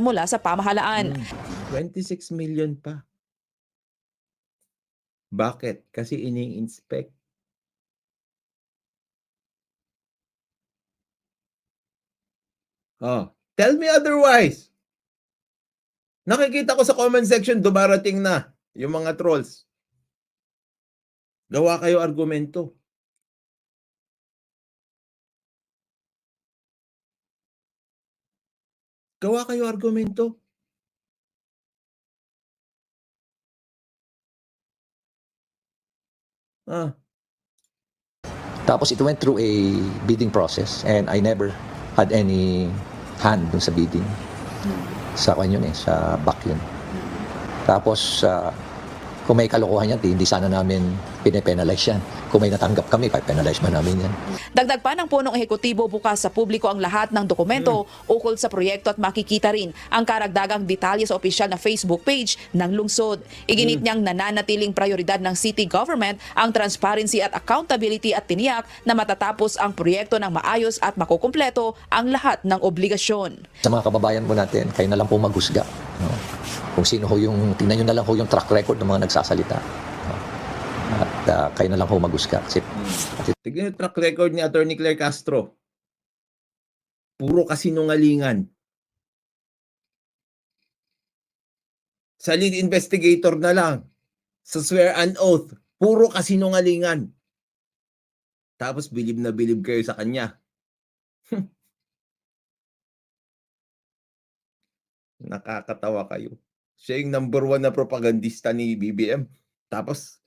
mula sa pamahalaan. Hmm, 26 million pa. Bakit? Kasi ini-inspect. Oh, tell me otherwise. Nakikita ko sa comment section dumarating na yung mga trolls. Gawa kayo argumento. Gawa kayo argumento. Ah, Tapos it went through a bidding process and I never had any hand dun sa bidding. Sa kanya yun eh, sa back yun. Tapos ah, kung may kalokohan yan, di- hindi sana namin pinipenalize yan. Kung may natanggap kami, penalize man namin yan. Dagdag pa ng punong ehekutibo bukas sa publiko ang lahat ng dokumento ukol sa proyekto at makikita rin ang karagdagang detalye sa opisyal na Facebook page ng lungsod. Iginit niyang nananatiling prioridad ng city government ang transparency at accountability at tiniyak na matatapos ang proyekto ng maayos at makukumpleto ang lahat ng obligasyon. Sa mga kababayan po natin, kayo na lang po maghusga. No? Kung sino ho yung, tingnan nyo na lang ho yung track record ng mga nagsasalita. Ah, kayo na lang ho maghusga. Kasi tignan yung track record ni Attorney Claire Castro. Puro kasinungalingan. Sa lead investigator na lang. Sa swear and oath. Puro kasinungalingan. Tapos bilib na bilib kayo sa kanya. Nakakatawa kayo. Siya yung number one na propagandista ni BBM. Tapos,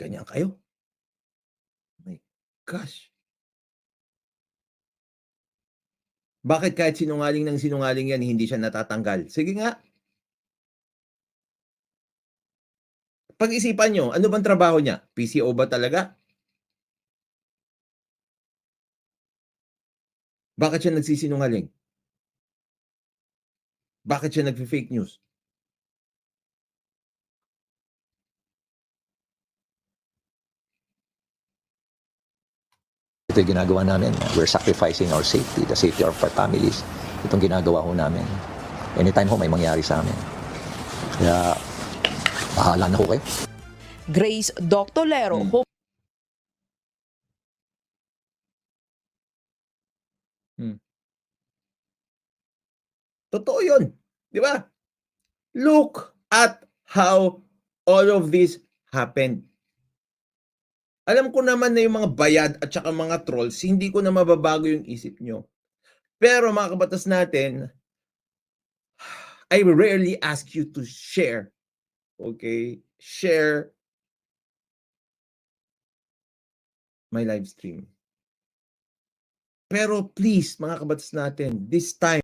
ganyan kayo. My gosh. Bakit kahit sinungaling ng sinungaling yan, hindi siya natatanggal? Sige nga. Pag-isipan nyo, ano bang trabaho niya? PCO ba talaga? Bakit siya nagsisinungaling? Bakit siya nagfi-fake news? Ito yung ginagawa namin. We're sacrificing our safety, the safety of our families. Itong ginagawa ho namin. Anytime ho may mangyari sa amin. Kaya, bahala na ho kayo. Grace Doctolero, Hmm. Totoo yun. Di ba? Look at how all of this happened. Alam ko naman na yung mga bayad at saka mga trolls, hindi ko na mababago yung isip nyo. Pero mga kabatas natin, I rarely ask you to share. Okay? Share my live stream. Pero please, mga kabatas natin, this time,